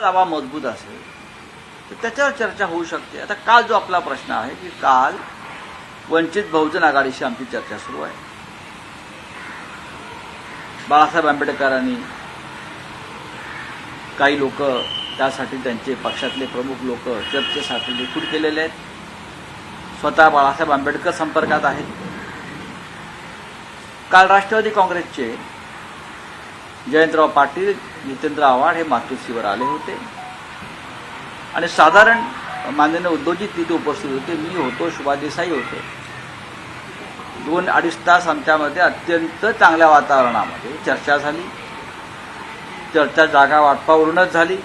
दावा मजबूत असेल तर त्याच्यावर चर्चा होऊ शकते. आता काल जो आपला प्रश्न आहे की काल वंचित बहुजन आघाडीशी आमची चर्चा सुरू आहे. बाळासाहेब आंबेडकरांनी काही लोक त्यासाठी त्यांचे पक्षातले प्रमुख लोक चर्चेसाठी रिक्रूट केलेले आहेत. स्वतः बाळासाहेब आंबेडकर संपर्कात आहेत. काल राष्ट्रवादी काँग्रेसचे जयंतराव पाटील जितेंद्र आव्हाड हे मातोश्रीवर आले होते. आणि साधारण माननीय उद्धवजी तिथे उपस्थित होते. मी होतो शुभादेसाई होते. दोन अडीच तास आमच्यामध्ये अत्यंत चांगल्या वातावरणामध्ये चर्चा झाली. चर्चा जागा वाटपावरूनच झाली.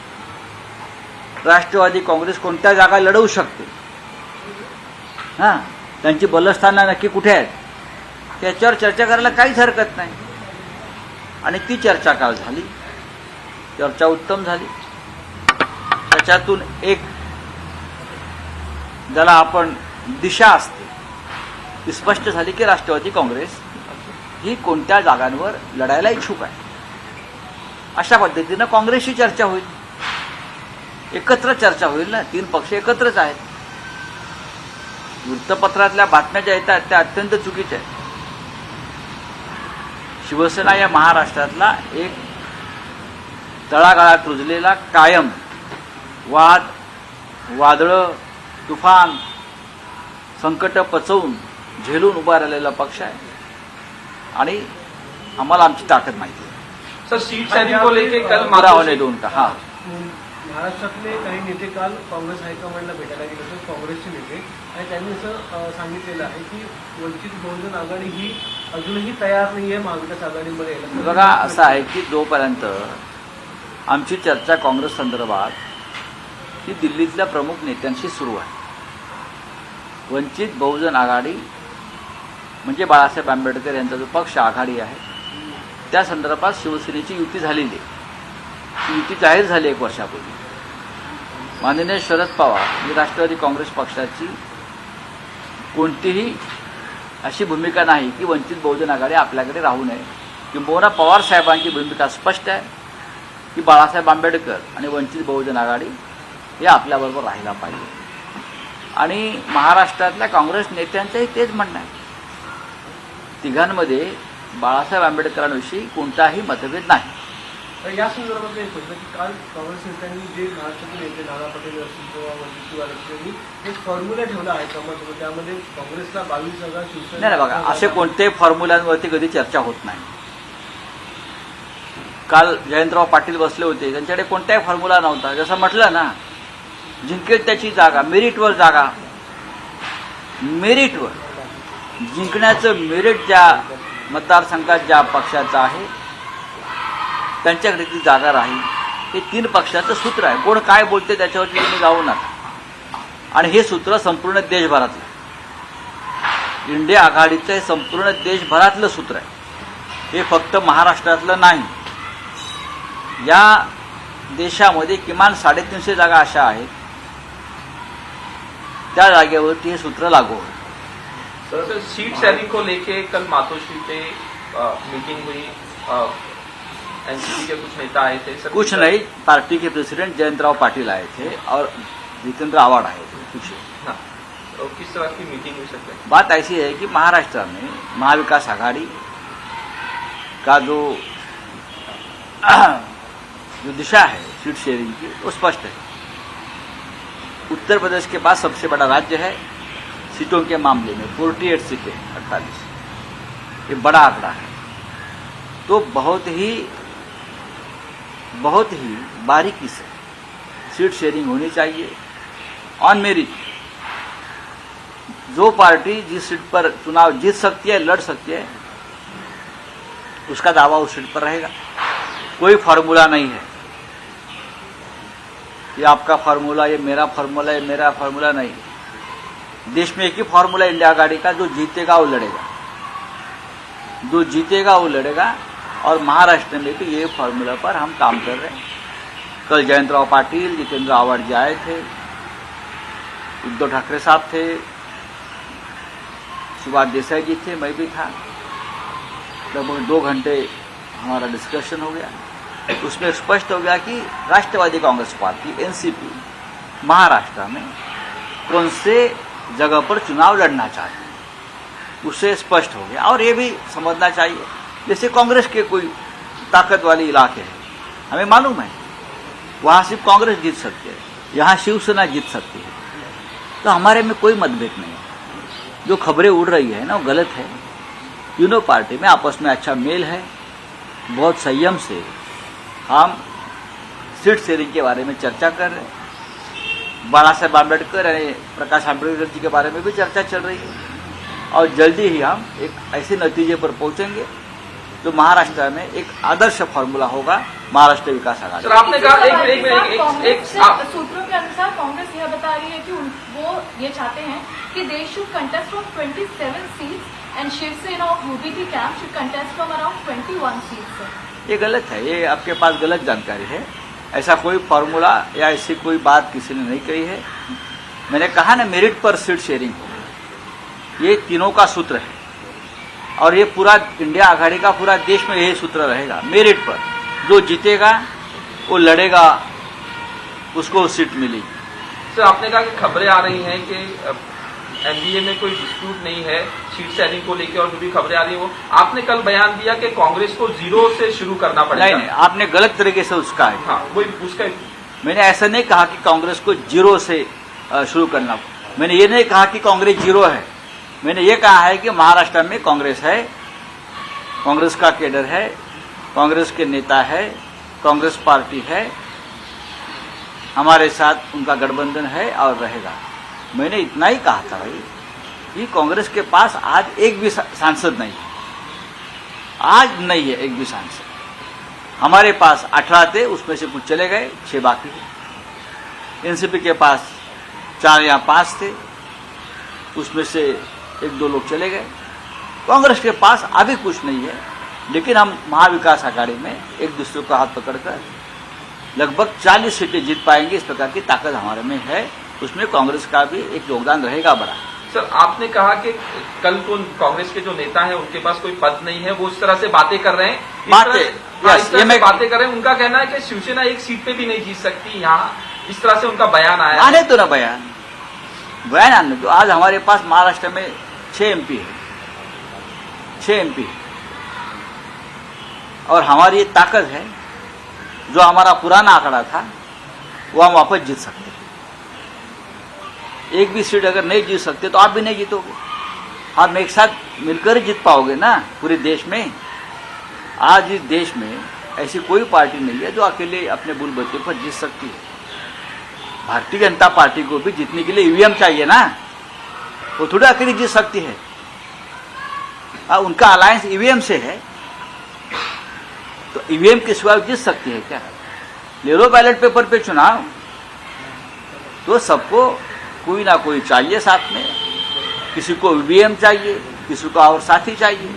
राष्ट्रवादी काँग्रेस कोणत्या जागा लढवू शकते? हां त्यांची बलस्थानं नक्की कुठे आहेत? त्याच्यावर चर्चा करायला काहीच हरकत नाही. आणि ती चर्चा काल झाली. चर्चा उत्तम झाली. त्याच्यातून एक ज्याला आपण दिशा असते ती स्पष्ट झाली की राष्ट्रवादी काँग्रेस ही कोणत्या जागांवर लढायला इच्छुक आहे. अशा पद्धतीनं काँग्रेसची चर्चा होईल. एकत्र चर्चा होईल ना तीन पक्ष एकत्रच आहेत. वृत्तपत्रातल्या बातम्या ज्या येतात त्या अत्यंत चुकीच्या आहेत. शिवसेना या महाराष्ट्रातला एक तळागाळात रुजलेला कायम वाद वादळं तुफान संकट पचवून झेलून उभा राहिलेला पक्ष आहे. आणि आम्हाला आमची ताकद माहिती आहे. सर सीट शेयरिंग को लेके कल बरा होणे देऊन का हा. महाराष्ट्रातले काही नेते काल काँग्रेस हायकमांडला भेटायला गेले होते काँग्रेसचे नेते. आणि त्यांनी असं सांगितलेलं आहे की वंचित बहुजन आघाडी ही अजूनही तयार नाही आहे महाविकास आघाडीमध्ये. बघा असं आहे की जोपर्यंत आमची चर्चा काँग्रेस संदर्भात ही दिल्लीतल्या प्रमुख नेत्यांशी सुरू आहे. वंचित बहुजन आघाडी म्हणजे बाळासाहेब आंबेडकर यांचा जो पक्ष आघाडी आहे त्या संदर्भात शिवसेनेची युती झालेली आहे. युती जाहीर झाली एक वर्षापूर्वी. माननीय शरद पवार ही राष्ट्रवादी काँग्रेस पक्षाची कोणतीही अशी भूमिका नाही की वंचित बहुजन आघाडी आपल्याकडे राहू नये. किंबहुना पवार साहेबांची भूमिका स्पष्ट आहे. की बाळासाहेब आंबेडकर आणि वंचित बहुजन आघाडी हे आपल्याबरोबर राहायला पाहिजे. आणि महाराष्ट्रातल्या काँग्रेस नेत्यांचंही तेच म्हणणं आहे. तिघांमध्ये बाळासाहेब आंबेडकरांविषयी कोणताही मतभेद नाही. तर या संदर्भात एक प्रश्न की काल काँग्रेस नेत्यांनी जे महाराष्ट्रातील नेते नाना पटेल असतील किंवा वंचित शिवार यांनी एक फॉर्म्युला ठेवला आहे त्यामध्ये काँग्रेसला बावीस नाही शिवसेना नाही बघा असे कोणत्याही फॉर्म्युलांवरती कधी चर्चा होत नाही. काल जयंतराव पाटील बसले होते. त्यांच्याकडे कोणताही फॉर्म्युला नव्हता. जसं म्हटलं ना जिंकेल त्याची जागा मेरिटवर जागा. मेरिटवर जिंकण्याचं मेरिट ज्या मतदारसंघात ज्या पक्षाचं आहे त्यांच्याकडे ती जागा राहील. हे तीन पक्षाचं सूत्र आहे. कोण काय बोलते त्याच्यावरती तुम्ही जाऊ नका. आणि हे सूत्र संपूर्ण देशभरातलं. इंडिया आघाडीचं हे संपूर्ण देशभरातलं सूत्र आहे. हे फक्त महाराष्ट्रातलं नाही. या देशामध्ये किमान साडेतीनशे जागा अशा आहेत. त्या जागेवरती हे सूत्र लागू सर सीट शेयरिंग को लेके कल मातोश्री पे मीटिंग हुई. एनसीपी के कुछ नेता आए थे सर? कुछ नहीं पार्टी के प्रेसिडेंट जयंतराव पाटिल आए थे और जितेंद्र आवाड आए थे कुछ हाँ तो किस तरह की मीटिंग हुई सकते हैं बात ऐसी है कि महाराष्ट्र में महाविकास आघाड़ी का जो जो दिशा है सीट शेयरिंग की, वो स्पष्ट है। उत्तर प्रदेश के बाद सबसे बड़ा राज्य है, सीटों के मामले में 48 सीटें, अड़तालीस। ये बड़ा आंकड़ा है। तो बहुत ही बहुत ही बारीकी से सीट शेयरिंग होनी चाहिए। ऑन मेरिट, जो पार्टी जिस सीट पर चुनाव जीत सकती है, लड़ सकती है, उसका दावा उस सीट पर रहेगा। कोई फार्मूला नहीं है। ये आपका फार्मूला ये मेरा फार्मूला ये मेरा फार्मूला नहीं। देश में एक ही फार्मूला इंडिया आघाड़ी का, जो जीतेगा वो लड़ेगा। जो जीतेगा वो लड़ेगा और महाराष्ट्र में भी ये फार्मूला पर हम काम कर रहे हैं। कल जयंतराव पाटिल, जितेंद्र आवाड जी आए थे, उद्धव ठाकरे साहब थे, सुभाष देसाई जी थे, मैं भी था। लगभग दो घंटे हमारा डिस्कशन हो गया। उसमें स्पष्ट हो गया कि राष्ट्रवादी कांग्रेस पार्टी, एनसीपी, महाराष्ट्र में कौन से जगह पर चुनाव लड़ना चाहती है उससे स्पष्ट हो गया। और ये भी समझना चाहिए, जैसे कांग्रेस के कोई ताकत वाले इलाके हैं, हमें मालूम है, वहाँ सिर्फ़ कांग्रेस जीत सकती है, यहाँ शिवसेना जीत सकती है। तो हमारे में कोई मतभेद नहीं जो खबरें उड़ रही है ना, वो गलत है। तीनों पार्टी में आपस में अच्छा मेल है, बहुत संयम से हम सीट शेयरिंग के बारे में चर्चा कर रहे हैं। बाला साहेब आम्बेडकर यानी प्रकाश आम्बेडकर जी के बारे में भी चर्चा चल रही है। और जल्दी ही हम एक ऐसे नतीजे पर पहुँचेंगे जो महाराष्ट्र में एक आदर्श फॉर्मूला होगा महाराष्ट्र विकास आघाड़ी। सर आपने कहा एक एक एक- एक सूत्रों के अनुसार कांग्रेस यह बता रही है कि वो ये चाहते हैं कि they should contest from 27 seats and Shivsena of UBT camp should contest from around 21 seats ये गलत है ये आपके पास गलत जानकारी है। ऐसा कोई फॉर्मूला या ऐसी कोई बात किसी ने नहीं कही है। मैंने कहा ना मेरिट पर सीट शेयरिंग ये तीनों का सूत्र है। और ये पूरा इंडिया आघाड़ी का पूरा देश में यही सूत्र रहेगा। मेरिट पर। जो जीतेगा वो लड़ेगा उसको सीट मिलेगी सर आपने कहा कि खबरें आ रही हैं कि एनडीए में कोई डिस्प्यूट नहीं है सीट शेयरिंग को लेकर और जो भी खबरें आ रही हैं वो आपने कल बयान दिया कि कांग्रेस को ज़ीरो से शुरू करना पड़ेगा। नहीं नहीं आपने गलत तरीके से उसका है। हाँ वही उसका मैंने ऐसा नहीं कहा कि कांग्रेस को ज़ीरो से शुरू करना। मैंने ये नहीं कहा कि कांग्रेस ज़ीरो है। मैंने ये कहा है कि महाराष्ट्र में कांग्रेस है, कांग्रेस का केडर है, कांग्रेस के नेता है, कांग्रेस पार्टी है, हमारे साथ उनका गठबंधन है और रहेगा। मैंने इतना ही कहा था भाई कि कांग्रेस के पास आज एक भी सांसद नहीं है। आज नहीं है एक भी सांसद। हमारे पास अठारह थे, उसमें से कुछ चले गए, छह बाकी हैं एनसीपी के पास चार या पाँच थे, उसमें से एक दो लोग चले गए। कांग्रेस के पास अभी कुछ नहीं है लेकिन हम महाविकास आघाड़ी में एक दूसरे को हाथ पकड़कर लगभग 40 सीटें जीत पाएँगे इस प्रकार की ताकत हमारे में है। उसमें कांग्रेस का भी एक योगदान रहेगा बड़ा। सर आपने कहा कि कल को कांग्रेस के जो नेता हैं उनके पास कोई पद नहीं है वो इस तरह से बातें कर रहे हैं। बातें, हाँ, ये मैं- बातें कर रहे हैं उनका कहना है कि शिवसेना एक सीट पे भी नहीं जीत सकती यहाँ। इस तरह से उनका बयान आया आने तो ना बयान। बयान आने तो आज हमारे पास महाराष्ट्र में छह एमपी है। छह एमपी और हमारी ये ताकत है, जो हमारा पुराना आंकड़ा था, वो हम वापस जीत सकते हैं। एक भी सीट अगर नहीं जीत सकते तो आप भी नहीं जीतोगे। आप एक साथ मिलकर जीत पाओगे ना, पूरे देश में। आज इस देश में ऐसी कोई पार्टी नहीं है जो अकेले अपने बुल बच्चे पर जीत सकती है। भारतीय जनता पार्टी को भी जीतने के लिए ईवीएम चाहिए ना। वो थोड़ी अकेली जीत सकती है। आ, उनका अलायंस ईवीएम से है। तो ईवीएम के सिवा जीत सकती है क्या? ले लो बैलेट पेपर पे चुनाव तो सबको कोई ना कोई चाहिए साथ में। किसी को ईवीएम चाहिए किसी को और साथी चाहिए।